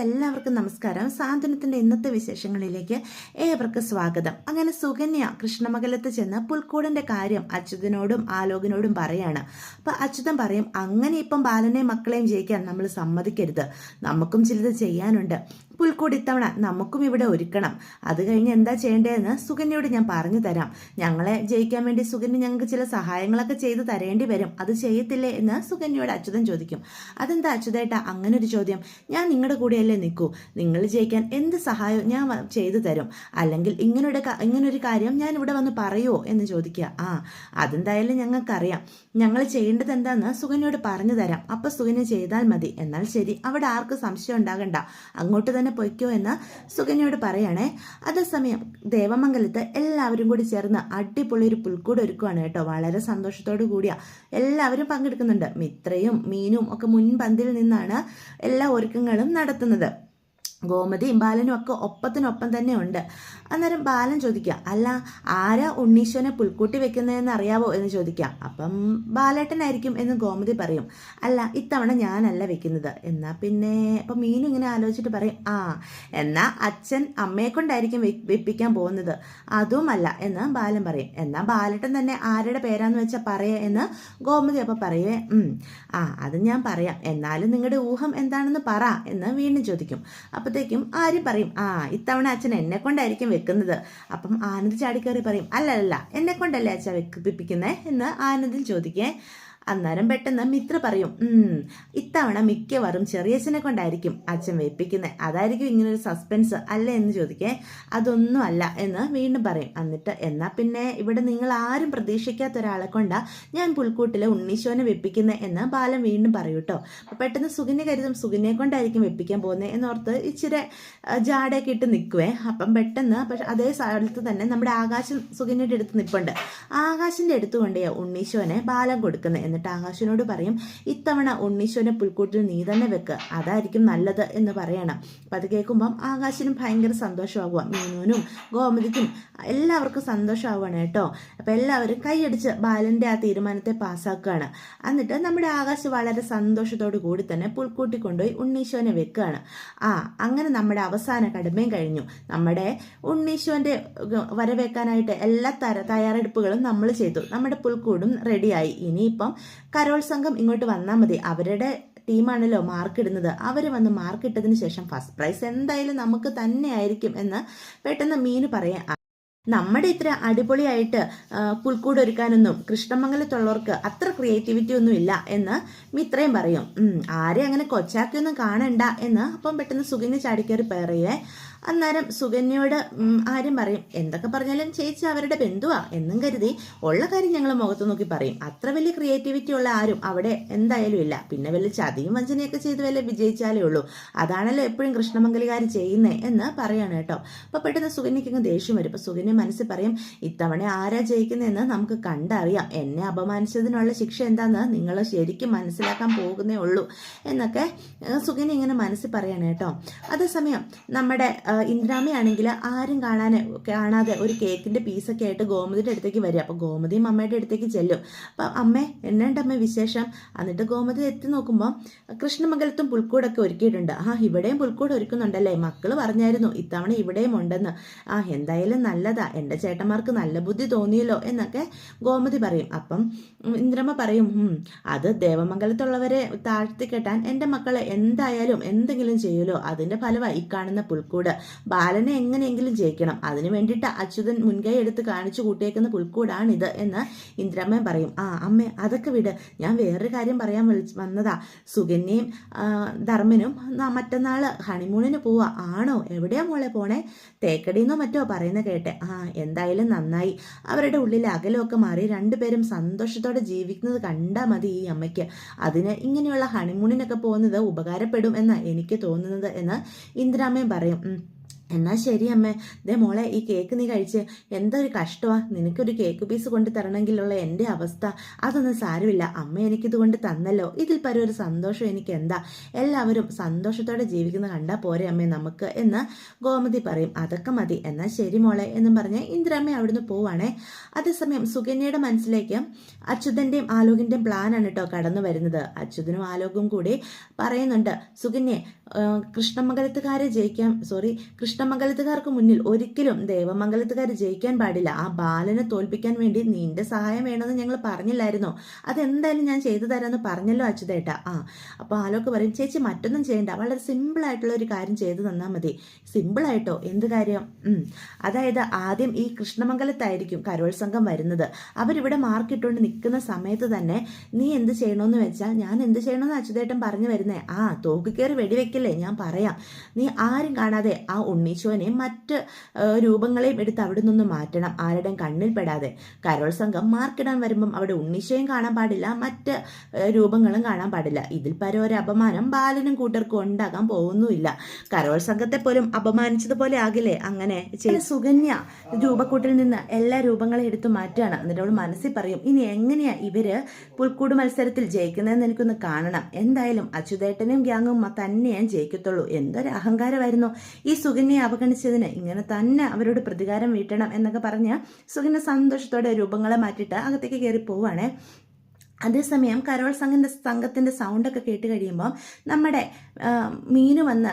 എല്ലാവർക്കും നമസ്കാരം. സാന്ത്വനത്തിന്റെ ഇന്നത്തെ വിശേഷങ്ങളിലേക്ക് ഏവർക്കും സ്വാഗതം. അങ്ങനെ സുകന്യ കൃഷ്ണമംഗലത്ത് ചെന്ന് പുൽക്കൂടിന്റെ കാര്യം അച്യുതനോടും ആലോകനോടും പറയാണ്. അപ്പൊ അച്യുതൻ പറയും അങ്ങനെ ഇപ്പം ബാലനെയും മക്കളെയും ജയിക്കാൻ നമ്മൾ സമ്മതിക്കരുത്. നമുക്കും ചിലത് ചെയ്യാനുണ്ട്. പുൽക്കൂട് ഇത്തവണ നമുക്കും ഇവിടെ ഒരുക്കണം. അത് കഴിഞ്ഞ് എന്താ ചെയ്യേണ്ടതെന്ന് സുകന്യയോട് ഞാൻ പറഞ്ഞു തരാം. ഞങ്ങളെ ജയിക്കാൻ വേണ്ടി സുകന്യ ഞങ്ങൾക്ക് ചില സഹായങ്ങളൊക്കെ ചെയ്തു തരേണ്ടി വരും. അത് ചെയ്യത്തില്ലേ എന്ന് സുകന്യയോട് അച്യുതൻ ചോദിക്കും. അതെന്താ അച്യുതേട്ട അങ്ങനെ ഒരു ചോദ്യം. ഞാൻ നിങ്ങളുടെ കൂടെയല്ലേ നിൽക്കൂ. നിങ്ങൾ ജയിക്കാൻ എന്ത് സഹായവും ഞാൻ ചെയ്തു തരും. അല്ലെങ്കിൽ ഇങ്ങനൊരു ഇങ്ങനൊരു കാര്യം ഞാൻ ഇവിടെ വന്ന് പറയുമോ എന്ന് ചോദിക്കുക. ആ അതെന്തായാലും ഞങ്ങൾക്കറിയാം. ഞങ്ങൾ ചെയ്യേണ്ടത് എന്താന്ന് സുഖനോട് പറഞ്ഞു തരാം. അപ്പൊ സുഖന് ചെയ്താൽ മതി. എന്നാൽ ശരി അവിടെ ആർക്ക് സംശയം ഉണ്ടാകണ്ട. അങ്ങോട്ട് തന്നെ പൊയ്ക്കോ എന്ന് സുഖനോട് പറയണേ. അതേസമയം ദേവമംഗലത്ത് എല്ലാവരും കൂടി ചേർന്ന് അടിപൊളി ഒരു പുൽക്കൂട് ഒരുക്കുവാണ് കേട്ടോ. വളരെ സന്തോഷത്തോടു കൂടിയാ. എല്ലാവരും പങ്കെടുക്കുന്നുണ്ട്. മിത്രയും മീനും ഒക്കെ മുൻപന്തിൽ നിന്നാണ് എല്ലാ ഒരുക്കങ്ങളും നടത്തുന്നത്. ഗോമതിയും ബാലനും ഒക്കെ ഒപ്പത്തിനൊപ്പം തന്നെ ഉണ്ട്. അന്നേരം ബാലൻ ചോദിക്കുക അല്ല ആരാ ഉണ്ണീശ്വനെ പുൽക്കൂട്ടി വെക്കുന്നതെന്ന് അറിയാവോ? എന്ന് ചോദിക്കുക. അപ്പം ബാലേട്ടനായിരിക്കും എന്ന് ഗോമതി പറയും അല്ല ഇത്തവണ ഞാനല്ല വെക്കുന്നത്. എന്നാ പിന്നെ അപ്പം മീനു ഇങ്ങനെ ആലോചിച്ചിട്ട് പറയും ആ എന്നാ അച്ഛൻ അമ്മയെ കൊണ്ടായിരിക്കും വെപ്പിക്കാൻ പോകുന്നത്. അതുമല്ല എന്ന് ബാലൻ പറയും. എന്നാ ബാലേട്ടൻ തന്നെ ആരുടെ പേരാന്ന് വെച്ചാൽ പറയേ? എന്ന് ഗോമതി അപ്പം പറയേ ആ അത് ഞാൻ പറയാം. എന്നാലും നിങ്ങളുടെ ഊഹം എന്താണെന്ന് പറ എന്ന് വീണ്ടും ചോദിക്കും. അപ്പത്തേക്കും ആര്യം പറയും ആ ഇത്തവണ അച്ഛൻ എന്നെ കൊണ്ടായിരിക്കും വെക്കുന്നത്. അപ്പം ആനന്ദ് ചാടിക്കയറി പറയും അല്ല അല്ല എന്നെ കൊണ്ടല്ലേ അച്ഛാ വെക്കിപ്പിക്കുന്നത് എന്ന് ആനന്ദിൽ ചോദിക്കേ. അന്നേരം പെട്ടെന്ന് മിത്ര പറയും ഇത്തവണ മിക്കവാറും ചെറിയച്ഛനെ കൊണ്ടായിരിക്കും അച്ഛൻ വെപ്പിക്കുന്നത് അതായിരിക്കും ഇങ്ങനെ ഒരു സസ്പെൻസ് അല്ലേ എന്ന് ചോദിക്കേ. അതൊന്നും അല്ല എന്ന് വീണ്ടും പറയും. എന്നിട്ട് എന്നാ പിന്നെ ഇവിടെ നിങ്ങൾ ആരും പ്രതീക്ഷിക്കാത്ത ഒരാളെ കൊണ്ടാ ഞാൻ പുൽക്കൂട്ടിലെ ഉണ്ണീശോനെ വെപ്പിക്കുന്നത് എന്ന് ബാലൻ വീണ്ടും പറയൂ കേട്ടോ പെട്ടെന്ന് സുഖിനെ കരുതും സുഖിനെ കൊണ്ടായിരിക്കും വെപ്പിക്കാൻ പോകുന്നത് എന്നോർത്ത് ഇച്ചിരി ജാടയൊക്കെ ഇട്ട് നിൽക്കുവേ അപ്പം പെട്ടെന്ന് പക്ഷെ അതേ സ്ഥലത്ത് തന്നെ നമ്മുടെ ആകാശം സുകന്യയുടെ അടുത്ത് നിൽപ്പുണ്ട് ആകാശിന്റെ അടുത്ത് കൊണ്ടേ ഉണ്ണീശോനെ ബാലം കൊടുക്കുന്നത് എന്നിട്ട് ആകാശിനോട് പറയും ഇത്തവണ ഉണ്ണീശോനെ പുൽക്കൂട്ടിൽ നീ തന്നെ വെക്ക് അതായിരിക്കും നല്ലത് എന്ന് പറയണം. അപ്പം അത് കേൾക്കുമ്പം ആകാശിനും ഭയങ്കര സന്തോഷമാകുക മീനുവിനും ഗോമതിക്കും എല്ലാവർക്കും സന്തോഷമാവുകയാണ് കേട്ടോ. അപ്പം എല്ലാവരും കൈയടിച്ച് ബാലന്റെ ആ തീരുമാനത്തെ പാസ്സാക്കുകയാണ് എന്നിട്ട് നമ്മുടെ ആകാശ് വളരെ സന്തോഷത്തോടു കൂടി തന്നെ പുൽക്കൂട്ടി കൊണ്ടുപോയി ഉണ്ണീശോനെ വെക്കുകയാണ്. ആ അങ്ങനെ നമ്മുടെ അവസാന കടുമയും കഴിഞ്ഞു. നമ്മുടെ ഉണ്ണീശോന്റെ വരവേക്കാനായിട്ട് എല്ലാ തര തയ്യാറെടുപ്പുകളും നമ്മൾ ചെയ്തു. നമ്മുടെ പുൽക്കൂടും റെഡിയായി ഇനിയിപ്പം കരോൾ സംഘം ഇങ്ങോട്ട് വന്നാൽ മതി. അവരുടെ ടീമാണല്ലോ മാർക്ക് ഇടുന്നത്. അവർ വന്ന് മാർക്ക് ഇട്ടതിന് ശേഷം ഫസ്റ്റ് പ്രൈസ് എന്തായാലും നമുക്ക് തന്നെ ആയിരിക്കും എന്ന് പെട്ടെന്ന് മീന് പറയാം. നമ്മുടെ ഇത്ര അടിപൊളിയായിട്ട് പുൽക്കൂട് ഒരുക്കാനൊന്നും കൃഷ്ണമംഗലത്തുള്ളവർക്ക് അത്ര ക്രിയേറ്റിവിറ്റി ഒന്നും ഇല്ല എന്ന് മിത്രയും പറയും. ആരെ അങ്ങനെ കൊച്ചാക്കിയൊന്നും കാണണ്ട എന്ന് അപ്പം പെട്ടെന്ന് സുകന്യ ചാടിക്കയറി പറയുവേ അന്നേരം സുകന്യയോട് ആരും പറയും എന്തൊക്കെ പറഞ്ഞാലും ചേച്ചി അവരുടെ ബന്ധുവാ എന്നും കരുതി ഉള്ള കാര്യം ഞങ്ങൾ മുഖത്ത് നോക്കി പറയും. അത്ര വലിയ ക്രിയേറ്റിവിറ്റി ഉള്ള ആരും അവിടെ എന്തായാലും ഇല്ല. പിന്നെ വലിയ ചതിയും വഞ്ചനയൊക്കെ ചെയ്ത് വല്ല വിജയിച്ചാലേ ഉള്ളൂ. അതാണല്ലോ എപ്പോഴും കൃഷ്ണമംഗലികാർ ചെയ്യുന്നത് എന്ന് പറയാണ് കേട്ടോ. അപ്പോൾ പെട്ടെന്ന് സുകന്യക്ക് അങ്ങ് ദേഷ്യം വരും. അപ്പം സുകന്യ മനസ്സിൽ പറയും ഇത്തവണ ആരാ ജയിക്കുന്നതെന്ന് നമുക്ക് കണ്ടറിയാം. എന്നെ അപമാനിച്ചതിനുള്ള ശിക്ഷ എന്താന്ന് നിങ്ങൾ ശരിക്കും മനസ്സിലാക്കാൻ പോകുന്നേ ഉള്ളൂ എന്നൊക്കെ സുകന്യ ഇങ്ങനെ മനസ്സിൽ പറയാണ് കേട്ടോ. അതേസമയം നമ്മുടെ ഇന്ദിരാമയാണെങ്കിൽ ആരും കാണാൻ കാണാതെ ഒരു കേക്കിന്റെ പീസൊക്കെ ആയിട്ട് ഗോമതിയുടെ അടുത്തേക്ക് വരിക. അപ്പോൾ ഗോമതിയും അമ്മയുടെ അടുത്തേക്ക് ചെല്ലും. അപ്പം അമ്മേ എന്നുണ്ട് അമ്മ വിശേഷം? എന്നിട്ട് ഗോമതി എത്തി നോക്കുമ്പോൾ കൃഷ്ണമംഗലത്തും പുൽക്കൂടൊക്കെ ഒരുക്കിയിട്ടുണ്ട്. ആ ഇവിടെയും പുൽക്കൂട് ഒരുക്കുന്നുണ്ടല്ലേ? മക്കൾ പറഞ്ഞായിരുന്നു ഇത്തവണ ഇവിടെയും ഉണ്ടെന്ന്. ആ എന്തായാലും നല്ലതാ. എന്റെ ചേട്ടന്മാർക്ക് നല്ല ബുദ്ധി തോന്നിയല്ലോ എന്നൊക്കെ ഗോമതി പറയും. അപ്പം ഇന്ദ്രമ്മ പറയും അത് ദേവമംഗലത്തുള്ളവരെ താഴ്ത്തി കെട്ടാൻ എന്റെ മക്കളെ എന്തായാലും എന്തെങ്കിലും ചെയ്യുമല്ലോ. അതിന്റെ ഫലമായി ഈ കാണുന്ന പുൽക്കൂട്. ബാലനെ എങ്ങനെയെങ്കിലും ജയിക്കണം. അതിനു വേണ്ടിയിട്ട് അച്യുതൻ മുൻകൈ എടുത്ത് കാണിച്ചു കൂട്ടിയേക്കുന്ന പുൽക്കൂടാണിത് എന്ന് ഇന്ദ്രമ്മ പറയും. ആ അമ്മേ അതൊക്കെ വിട്. ഞാൻ വേറൊരു കാര്യം പറയാൻ വിളിച്ച് വന്നതാ. സുകന്യയും ധർമ്മനും മറ്റന്നാൾ ഹണിമൂണിന് പോവാ. ആണോ? എവിടെയാ മോളെ പോണേ? തേക്കടിന്നോ മറ്റോ? പറയുന്ന കേട്ടെ. ആ എന്തായാലും നന്നായി. അവരുടെ ഉള്ളിൽ അകലമൊക്കെ മാറി രണ്ടുപേരും സന്തോഷത്തോടെ ജീവിക്കുന്നത് കണ്ടാ മതി ഈ അമ്മയ്ക്ക്. അതിന് ഇങ്ങനെയുള്ള ഹണിമൂണിനൊക്കെ പോകുന്നത് ഉപകാരപ്പെടും എന്ന് എനിക്ക് തോന്നുന്നത് എന്ന് ഇന്ദിരാമ്മയും പറയും. "ഉം, എന്നാ ശരി അമ്മേ. ദേ മോളെ ഈ കേക്ക് നീ കഴിച്ച്. എന്തൊരു കഷ്ടമാ നിനക്കൊരു കേക്ക് പീസ് കൊണ്ട് തരണമെങ്കിലുള്ള എന്റെ അവസ്ഥ. അതൊന്നും സാരമില്ല. അമ്മ എനിക്കിത് കൊണ്ട് തന്നല്ലോ. ഇതിൽ പരം ഒരു സന്തോഷം എനിക്ക് എന്താ എല്ലാവരും സന്തോഷത്തോടെ ജീവിക്കുന്ന കണ്ടാൽ പോരെ അമ്മേ നമുക്ക് എന്ന് ഗോമതി പറയും. അതൊക്കെ മതി. എന്നാൽ ശരി മോളെ എന്നും പറഞ്ഞ് ഇന്ദിരാമ്മ അവിടുന്ന് പോവാണേ. അതേസമയം സുകന്യയുടെ മനസ്സിലേക്ക് അച്യുതന്റെയും ആലോകിന്റെയും പ്ലാനാണ് കേട്ടോ കടന്നു വരുന്നത്. അച്യുതനും ആലോകും കൂടി പറയുന്നുണ്ട് സുകന്യെ കൃഷ്ണമംഗലത്തുകാരെ ജയിക്കാൻ സോറി കൃഷ്ണമംഗലത്തുകാർക്ക് മുന്നിൽ ഒരിക്കലും ദേവമംഗലത്തുകാർ ജയിക്കാൻ പാടില്ല. ആ ബാലനെ തോൽപ്പിക്കാൻ വേണ്ടി നിന്റെ സഹായം വേണമെന്ന് ഞങ്ങൾ പറഞ്ഞില്ലായിരുന്നോ? അതെന്തായാലും ഞാൻ ചെയ്തു തരാമെന്ന് പറഞ്ഞല്ലോ അച്യുതേട്ട. ആ അപ്പോൾ ആലോക്ക് പറയും ചേച്ചി മറ്റൊന്നും ചെയ്യണ്ട. വളരെ സിമ്പിൾ ആയിട്ടുള്ള ഒരു കാര്യം ചെയ്തു തന്നാൽ മതി. സിമ്പിളായിട്ടോ? എന്ത് കാര്യം? അതായത് ആദ്യം ഈ കൃഷ്ണമംഗലത്തായിരിക്കും കരോത്സംഗം വരുന്നത്. അവരിവിടെ മാർക്കിട്ടുകൊണ്ട് നിൽക്കുന്ന സമയത്ത് തന്നെ നീ എന്ത് ചെയ്യണമെന്ന് വെച്ചാൽ ഞാൻ എന്ത് ചെയ്യണമെന്ന് അച്യുതേട്ടൻ പറഞ്ഞു വരുന്നേ. ആ തോക്ക് കയറി വെടിവെക്കില്ലേ ഞാൻ പറയാം. നീ ആരും കാണാതെ ആ ഉണ്ണീശോനെ മറ്റ് രൂപങ്ങളെയും എടുത്ത് അവിടെ നിന്ന് മാറ്റണം. ആരുടെയും കണ്ണിൽപ്പെടാതെ കരോൾ സംഘം മാർക്കിടാൻ വരുമ്പം അവിടെ ഉണ്ണീശോയും കാണാൻ പാടില്ല. മറ്റ് രൂപങ്ങളും കാണാൻ പാടില്ല. ഇതിൽ പരം ഒരു അപമാനം ബാലനും കൂട്ടർക്കും ഉണ്ടാകാൻ പോകുന്നുമില്ല. കരോൾ സംഘത്തെ പോലും അപമാനിച്ചതുപോലെ ആകില്ലേ? അങ്ങനെ ചില സുകന്യ രൂപക്കൂട്ടിൽ നിന്ന് എല്ലാ രൂപങ്ങളും എടുത്തു മാറ്റുകയാണ്. എന്നിട്ട് അവൾ മനസ്സിൽ പറയും ഇനി എങ്ങനെയാ ഇവർ പുൽക്കൂട് മത്സരത്തിൽ ജയിക്കുന്നതെന്ന് എനിക്കൊന്ന് കാണണം. എന്തായാലും അച്യുതേട്ടനും ഗ്യാങ്ങും തന്നെ ഞാൻ ജയിക്കത്തുള്ളൂ. എന്തൊരു അഹങ്കാരമായിരുന്നു. ഈ സുകന്യയെ അവഗണിച്ചതിന് ഇങ്ങനെ തന്നെ അവരോട് പ്രതികാരം വീട്ടണം എന്നൊക്കെ പറഞ്ഞ് സുകന്യ സന്തോഷത്തോടെ രൂപങ്ങളെ മാറ്റിയിട്ട് അകത്തേക്ക് കയറി പോവാണേ അതേസമയം കരോൾ സംഘന്റെ സംഘത്തിന്റെ സൗണ്ടൊക്കെ കേട്ട് കഴിയുമ്പോൾ നമ്മുടെ മീനു വന്ന്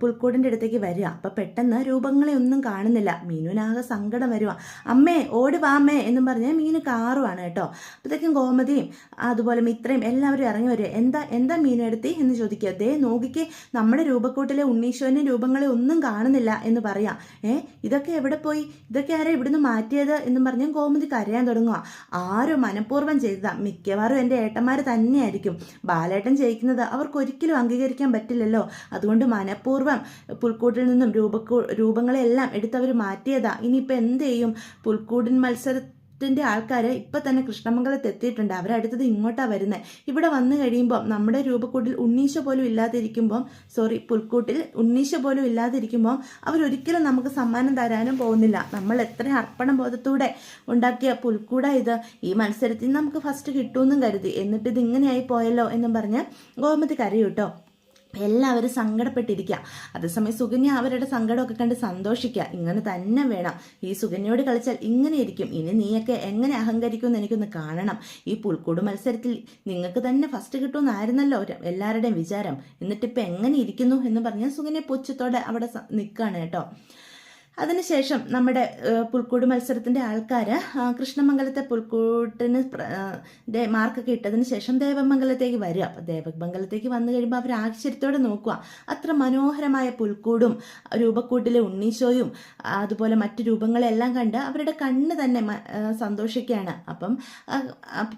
പുൽക്കൂടിന്റെ അടുത്തേക്ക് വരിക. അപ്പം പെട്ടെന്ന് രൂപങ്ങളെ ഒന്നും കാണുന്നില്ല. മീനുവിനാകെ സങ്കടം വരുക അമ്മേ ഓടി വാമ്മേ എന്നും പറഞ്ഞ് മീന് കാറുവാണ് കേട്ടോ. അപ്പോഴത്തേക്കും ഗോമതിയും അതുപോലെ മിത്രയും എല്ലാവരും ഇറങ്ങി വരിക. എന്താ എന്താ മീനു എടുത്തി? എന്ന് ചോദിക്കുക. ദേ നോക്കിക്കേ നമ്മുടെ രൂപക്കൂട്ടിലെ ഉണ്ണീശ്വരന്റെ രൂപങ്ങളെ ഒന്നും കാണുന്നില്ല എന്ന് പറയാം. ഏ ഇതൊക്കെ എവിടെ പോയി? ഇതൊക്കെ ആരാ ഇവിടുന്ന് മാറ്റിയത്? എന്നും പറഞ്ഞ് ഗോമതി കരയാൻ തുടങ്ങുക ആരോ മനഃപൂർവം ചെയ്തതാ. മിക്കവാറും എന്റെ ഏട്ടന്മാർ തന്നെയായിരിക്കും. ബാലേട്ടൻ ജയിക്കുന്നത് അവർക്ക് ഒരിക്കലും അംഗീകരിക്കാൻ പറ്റില്ലല്ലോ. അതുകൊണ്ട് മനഃപൂർവം പുൽക്കൂട്ടിൽ നിന്നും രൂപക്കൂ രൂപങ്ങളെല്ലാം എടുത്തവർ മാറ്റിയതാ. ഇനിയിപ്പോൾ എന്ത് ചെയ്യും? പുൽക്കൂടിൻ മത്സരത്തിന്റെ ആൾക്കാർ ഇപ്പം തന്നെ കൃഷ്ണമംഗലത്ത് എത്തിയിട്ടുണ്ട്. അവരടുത്തത് ഇങ്ങോട്ടാ വരുന്നത് ഇവിടെ വന്നു കഴിയുമ്പോൾ നമ്മുടെ രൂപക്കൂട്ടിൽ ഉണ്ണീശ പോലും ഇല്ലാതിരിക്കുമ്പോൾ സോറി പുൽക്കൂട്ടിൽ ഉണ്ണീശ പോലും ഇല്ലാതിരിക്കുമ്പോൾ അവരൊരിക്കലും നമുക്ക് സമ്മാനം തരാനും പോകുന്നില്ല. നമ്മൾ എത്ര അർപ്പണ ബോധത്തോടെ ഉണ്ടാക്കിയ പുൽക്കൂട ഇത്. ഈ മത്സരത്തിൽ നമുക്ക് ഫസ്റ്റ് കിട്ടുമെന്നും കരുതി. എന്നിട്ട് ഇത് ഇങ്ങനെയായി പോയല്ലോ എന്നും പറഞ്ഞ് ഗോമതി കരയും കേട്ടോ. എല്ലാവരും സങ്കടപ്പെട്ടിരിക്കുക അതേസമയം സുകന്യ അവരുടെ സങ്കടമൊക്കെ കണ്ട് സന്തോഷിക്കുക ഇങ്ങനെ തന്നെ വേണം. ഈ സുകന്യയോട് കളിച്ചാൽ ഇങ്ങനെ ഇരിക്കും ഇനി നീയൊക്കെ എങ്ങനെ അഹങ്കരിക്കുമെന്ന് എനിക്കൊന്ന് കാണണം. ഈ പുൽക്കൂട് മത്സരത്തിൽ നിങ്ങൾക്ക് തന്നെ ഫസ്റ്റ് കിട്ടുമെന്നായിരുന്നല്ലോ എല്ലാവരുടെയും വിചാരം. എന്നിട്ടിപ്പോൾ എങ്ങനെ ഇരിക്കുന്നു എന്ന് പറഞ്ഞാൽ സുകന്യ പുച്ഛത്തോടെ അവിടെ നിൽക്കുകയാണ് കേട്ടോ. അതിനുശേഷം നമ്മുടെ പുൽക്കൂട് മത്സരത്തിന്റെ ആൾക്കാർ കൃഷ്ണമംഗലത്തെ പുൽക്കൂട്ടിന് മാർക്കൊക്കെ ഇട്ടതിന് ശേഷം ദേവമംഗലത്തേക്ക് വരിക. അപ്പോൾ ദേവമംഗലത്തേക്ക് വന്നു കഴിയുമ്പോൾ അവർ ആശ്ചര്യത്തോടെ നോക്കുക. അത്ര മനോഹരമായ പുൽക്കൂടും രൂപക്കൂട്ടിലെ ഉണ്ണീശോയും അതുപോലെ മറ്റു രൂപങ്ങളെല്ലാം കണ്ട് അവരുടെ കണ്ണ് തന്നെ സന്തോഷിക്കുകയാണ്. അപ്പം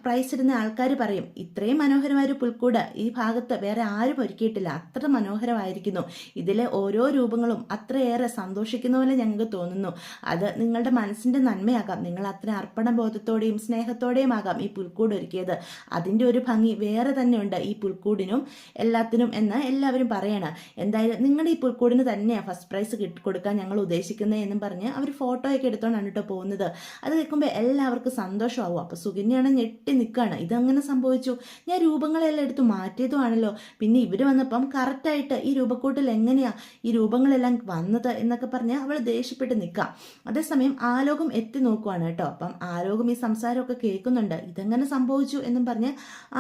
പ്രൈസ് ഇടുന്ന ആൾക്കാർ പറയും ഇത്രയും മനോഹരമായ ഒരു പുൽക്കൂട് ഈ ഭാഗത്ത് വേറെ ആരും ഒരുക്കിയിട്ടില്ല. അത്ര മനോഹരമായിരിക്കുന്നു. ഇതിലെ ഓരോ രൂപങ്ങളും അത്രയേറെ സന്തോഷിക്കുന്ന പോലെ ഞങ്ങൾക്ക് തോന്നുന്നു. അത് നിങ്ങളുടെ മനസ്സിന്റെ നന്മയാകാം. നിങ്ങൾ അത്ര അർപ്പണ ബോധത്തോടെയും സ്നേഹത്തോടെയും ആകാം ഈ പുൽക്കൂട് ഒരുക്കിയത്. അതിന്റെ ഒരു ഭംഗി വേറെ തന്നെയുണ്ട് ഈ പുൽക്കൂടിനും എല്ലാത്തിനും എന്ന് എല്ലാവരും പറയണം. എന്തായാലും നിങ്ങളുടെ ഈ പുൽക്കൂടിന് തന്നെയാണ് ഫസ്റ്റ് പ്രൈസ് കിട്ടി കൊടുക്കാൻ ഞങ്ങൾ ഉദ്ദേശിക്കുന്നത് എന്നും പറഞ്ഞ് അവർ ഫോട്ടോയൊക്കെ എടുത്തോണ്ടാണ് കേട്ടോ പോകുന്നത്. അത് കേൾക്കുമ്പോൾ എല്ലാവർക്കും സന്തോഷമാവും. അപ്പോൾ സുകന്യാണ് ഞെട്ടി നിൽക്കുകയാണ് ഇതങ്ങനെ സംഭവിച്ചു? ഞാൻ രൂപങ്ങളെല്ലാം എടുത്ത് മാറ്റിയതുമാണല്ലോ പിന്നെ ഇവർ വന്നപ്പം കറക്റ്റായിട്ട് ഈ രൂപക്കൂട്ടിൽ എങ്ങനെയാണ് ഈ രൂപങ്ങളെല്ലാം വന്നത് എന്നൊക്കെ പറഞ്ഞ് അവൾ ദേഷ്യപ്പെട്ട് നിൽക്കാം. അതേസമയം ആലോകം എത്തി നോക്കുവാണ് കേട്ടോ. അപ്പം ആലോകം ഈ സംസാരമൊക്കെ കേൾക്കുന്നുണ്ട്. ഇതെങ്ങനെ സംഭവിച്ചു എന്നും പറഞ്ഞ്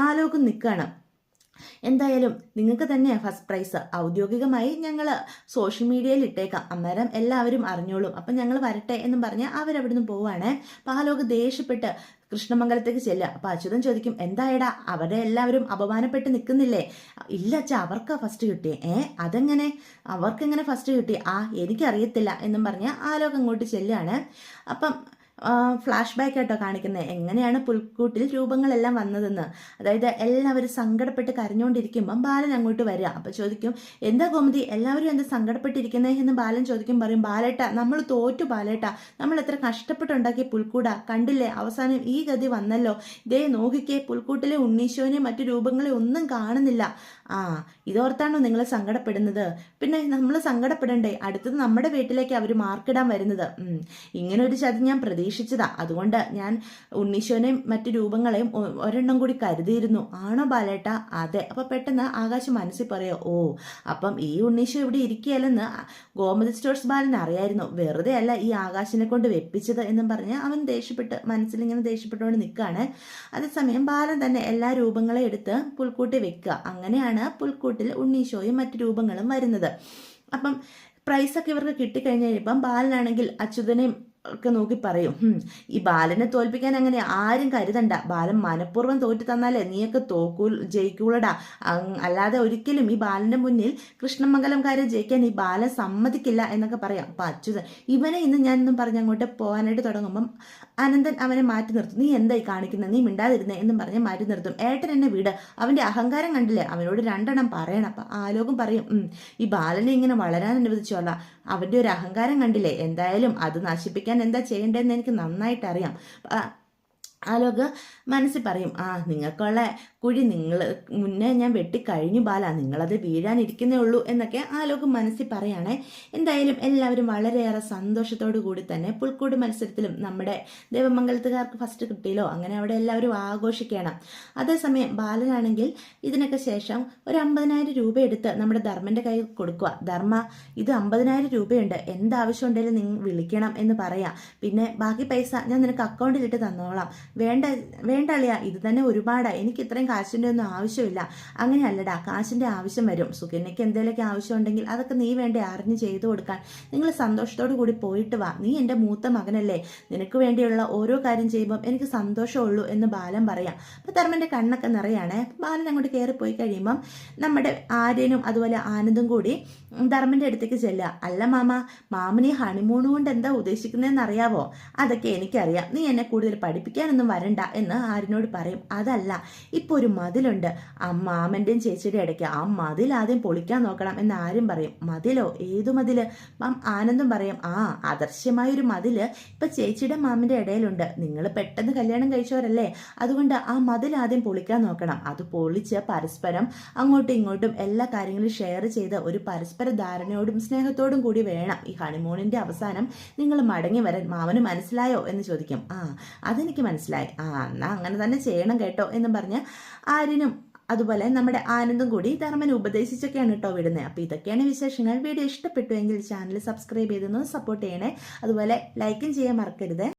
ആലോകം നിൽക്കുകയാണ്. എന്തായാലും നിങ്ങൾക്ക് തന്നെ ഫസ്റ്റ് പ്രൈസ് ഔദ്യോഗികമായി ഞങ്ങൾ സോഷ്യൽ മീഡിയയിൽ ഇട്ടേക്കാം. അന്നേരം എല്ലാവരും അറിഞ്ഞോളും. അപ്പം ഞങ്ങൾ വരട്ടെ എന്നും പറഞ്ഞ് അവരവിടുന്ന് പോവാണ്. അപ്പം ആ ലോക ദേഷ്യപ്പെട്ട് കൃഷ്ണമംഗലത്തേക്ക് ചെല്ലുക. അപ്പം അച്യുതൻ ചോദിക്കും എന്തായടാ? അവരെ എല്ലാവരും അപമാനപ്പെട്ട് നിൽക്കുന്നില്ലേ? ഇല്ല അച്ഛാ അവർക്കാ ഫസ്റ്റ് കിട്ടിയേ. ഏ അതെങ്ങനെ? അവർക്കെങ്ങനെ ഫസ്റ്റ് കിട്ടി? ആ എനിക്കറിയത്തില്ല എന്നും പറഞ്ഞ് ആ ലോകം അങ്ങോട്ട് ചെല്ലുകയാണ്. അപ്പം ഫ്ലാഷ് ബാക്ക് ആയിട്ടോ കാണിക്കുന്നത് എങ്ങനെയാണ് പുൽക്കൂട്ടിൽ രൂപങ്ങളെല്ലാം വന്നതെന്ന്. അതായത് എല്ലാവരും സങ്കടപ്പെട്ട് കരഞ്ഞുകൊണ്ടിരിക്കുമ്പം ബാലൻ അങ്ങോട്ട് വരിക അപ്പോൾ ചോദിക്കും എന്താ ഗോമതി എല്ലാവരും എന്താ സങ്കടപ്പെട്ടിരിക്കുന്നത് എന്ന് ബാലൻ ചോദിക്കും പറയും ബാലേട്ട നമ്മൾ തോറ്റു ബാലേട്ട. നമ്മൾ എത്ര കഷ്ടപ്പെട്ടുണ്ടാക്കിയ പുൽക്കൂട. കണ്ടില്ലേ അവസാനം ഈ ഗതി വന്നല്ലോ. ഇതേ നോക്കിക്കേ പുൽക്കൂട്ടിലെ ഉണ്ണീശോനെ മറ്റു രൂപങ്ങളെ ഒന്നും കാണുന്നില്ല. ആ ഇതോർത്താണോ നിങ്ങൾ സങ്കടപ്പെടുന്നത്. പിന്നെ നമ്മൾ സങ്കടപ്പെടണ്ടേ? അടുത്തത് നമ്മുടെ വീട്ടിലേക്ക് അവർ മാർക്കിടാൻ വരുന്നത്. ഇങ്ങനെ ഒരു ചതി ഞാൻ പ്രതീക്ഷിച്ചതാ. അതുകൊണ്ട് ഞാൻ ഉണ്ണീശോനെയും മറ്റു രൂപങ്ങളെയും ഒരെണ്ണം കൂടി കരുതിയിരുന്നു. ആണോ ബാലേട്ട? അതെ. അപ്പൊ പെട്ടെന്ന് ആകാശം മനസ്സിൽ പറയോ ഓ അപ്പം ഈ ഉണ്ണീശോ ഇവിടെ ഇരിക്കുകയല്ലെന്ന് ഗോമതി സ്റ്റോഴ്സ് ബാലൻ അറിയായിരുന്നു. വെറുതെ അല്ല ഈ ആകാശിനെ കൊണ്ട് വെപ്പിച്ചത് എന്നും പറഞ്ഞ് അവൻ ദേഷ്യപ്പെട്ട് മനസ്സിലിങ്ങനെ ദേഷ്യപ്പെട്ടുകൊണ്ട് നിൽക്കുകയാണ് അതേസമയം ബാലൻ തന്നെ എല്ലാ രൂപങ്ങളെ എടുത്ത് പുൽക്കൂട്ടി വെക്കുക. അങ്ങനെയാണ് പുൽക്കൂട്ടിൽ ഉണ്ണീശോയും മറ്റു രൂപങ്ങളും വരുന്നത്. അപ്പം പ്രൈസൊക്കെ ഇവർക്ക് കിട്ടിക്കഴിഞ്ഞ് കഴിയുമ്പം ബാലനാണെങ്കിൽ അച്യുതനെയും ഒക്കെ നോക്കി പറയും. ഈ ബാലനെ തോൽപ്പിക്കാൻ അങ്ങനെ ആരും കരുതണ്ട. ബാലൻ മനഃപൂർവം തോറ്റു തന്നാലേ നീയൊക്കെ തോക്കൂ ജയിക്കൂളടാ അല്ലാതെ ഒരിക്കലും ഈ ബാലന്റെ മുന്നിൽ കൃഷ്ണമംഗലംകാരെ ജയിക്കാൻ ഈ ബാലൻ സമ്മതിക്കില്ല എന്നൊക്കെ പറയാം. അപ്പൊ അച്യുതൻ ഇവനെ ഇന്ന് ഞാൻ ഇന്നും പറഞ്ഞ് അങ്ങോട്ട് പോകാനായിട്ട് തുടങ്ങുമ്പം അനന്തൻ അവനെ മാറ്റി നിർത്തും. നീ എന്തായി കാണിക്കുന്നത് നീ മിണ്ടാതിരുന്നേ എന്നും പറഞ്ഞ് മാറ്റി നിർത്തും. ഏട്ടൻ എന്നെ വീട്. അവന്റെ അഹങ്കാരം കണ്ടില്ലേ? അവനോട് രണ്ടെണ്ണം പറയണം. അപ്പൊ ആലോകം പറയും. ഈ ബാലനെ ഇങ്ങനെ വളരാൻ അനുവദിച്ചോളാം. അവന്റെ ഒരു അഹങ്കാരം കണ്ടില്ലേ? എന്തായാലും അത് നശിപ്പിക്കാൻ എന്താ ചെയ്യേണ്ടതെന്ന് എനിക്ക് നന്നായിട്ട് അറിയാം ആലോക മനസ്സിൽ പറയും ആ നിങ്ങൾക്കുള്ള കുഴി നിങ്ങൾ മുന്നേ ഞാൻ വെട്ടിക്കഴിഞ്ഞു ബാല നിങ്ങളത് വീഴാനിരിക്കുന്നേ ഉള്ളൂ എന്നൊക്കെ ആലോകം മനസ്സിൽ പറയുകയാണെ എന്തായാലും എല്ലാവരും വളരെയേറെ സന്തോഷത്തോടു കൂടി തന്നെ പുൽക്കൂട് മത്സരത്തിലും നമ്മുടെ ദേവമംഗലത്തുകാർക്ക് ഫസ്റ്റ് കിട്ടിയല്ലോ അങ്ങനെ അവിടെ എല്ലാവരും ആഘോഷിക്കണം. അതേസമയം ബാലനാണെങ്കിൽ ഇതിനൊക്കെ ശേഷം ഒരു അമ്പതിനായിരം രൂപ എടുത്ത് നമ്മുടെ ധർമ്മന്റെ കയ്യിൽ കൊടുക്കുക. ധർമ്മ ഇത് അമ്പതിനായിരം രൂപയുണ്ട് എന്താവശ്യം ഉണ്ടെങ്കിലും നിങ്ങൾ വിളിക്കണം എന്ന് പറയാം. പിന്നെ ബാക്കി പൈസ ഞാൻ നിനക്ക് അക്കൗണ്ടിലിട്ട് തന്നോളാം. വേണ്ട വേണ്ട ഇത് തന്നെ ഒരുപാടാ. എനിക്ക് ഇത്രയും കാശിന്റെ ഒന്നും ആവശ്യമില്ല. അങ്ങനെയല്ലടാ കാശിന്റെ ആവശ്യം വരും. സുകന്യയ്ക്ക് എന്തെങ്കിലുമൊക്കെ ആവശ്യം ഉണ്ടെങ്കിൽ അതൊക്കെ നീ വേണ്ടി അറിഞ്ഞ് ചെയ്തു കൊടുക്കാൻ. നിങ്ങൾ സന്തോഷത്തോടു കൂടി പോയിട്ട് വാ. നീ എന്റെ മൂത്ത മകനല്ലേ. നിനക്ക് വേണ്ടിയുള്ള ഓരോ കാര്യം ചെയ്യുമ്പം എനിക്ക് സന്തോഷമുള്ളൂ എന്ന് ബാലൻ പറയാം. അപ്പം ധർമ്മന്റെ കണ്ണൊക്കെ നിറയാണ്. ബാലൻ അങ്ങോട്ട് കയറിപ്പോയി പോയി കഴിയുമ്പം നമ്മുടെ ആര്യനും അതുപോലെ ആനന്ദും കൂടി ധർമ്മന്റെ അടുത്തേക്ക് ചെല്ലുക. അല്ല മാമ മാമനെ ഹണിമൂൺ കൊണ്ട് എന്താ ഉദ്ദേശിക്കുന്നതെന്ന് അറിയാവോ അതൊക്കെ എനിക്കറിയാം. നീ എന്നെ കൂടുതൽ പഠിപ്പിക്കാനൊന്നും വരണ്ട എന്ന് ആരിനോട് പറയും. അതല്ല ഇപ്പോൾ ഒരു മതിലുണ്ട്. ആ മാമന്റെയും ചേച്ചിയുടെ ഇടയ്ക്ക് ആ മതിൽ ആദ്യം പൊളിക്കാൻ നോക്കണം എന്ന് ആരും പറയും. മതിലോ? ഏതു മതിൽ? മാം ആനന്ദം പറയും. ആ ആദർശ്യമായ ഒരു മതിൽ ഇപ്പം ചേച്ചിയുടെ മാമിന്റെ ഇടയിലുണ്ട്. നിങ്ങൾ പെട്ടെന്ന് കല്യാണം കഴിച്ചവരല്ലേ? അതുകൊണ്ട് ആ മതിൽ ആദ്യം പൊളിക്കാൻ നോക്കണം. അത് പൊളിച്ച് പരസ്പരം അങ്ങോട്ടും ഇങ്ങോട്ടും എല്ലാ കാര്യങ്ങളും ഷെയർ ചെയ്ത് ഒരു പരസ്പര ധാരണയോടും സ്നേഹത്തോടും കൂടി വേണം ഈ ഹണിമൂണിന്റെ അവസാനം നിങ്ങൾ മടങ്ങി വരാൻ മാമന് മനസ്സിലായോ എന്ന് ചോദിക്കും. ആ അതെനിക്ക് മനസ്സിലായി. ആ എന്നാ അങ്ങനെ തന്നെ ചെയ്യണം കേട്ടോ എന്ന് പറഞ്ഞ് ആര്യനും അതുപോലെ നമ്മുടെ ആനന്ദം കൂടി ധർമ്മൻ ഉപദേശിച്ചൊക്കെയാണ് കേട്ടോ വിടുന്നത്. അപ്പോൾ ഇതൊക്കെയാണ് വിശേഷങ്ങൾ. വീഡിയോ ഇഷ്ടപ്പെട്ടു എങ്കിൽ ചാനൽ സബ്സ്ക്രൈബ് ചെയ്തൊന്ന് സപ്പോർട്ട് ചെയ്യണേ. അതുപോലെ ലൈക്കും ചെയ്യാൻ മറക്കരുത്.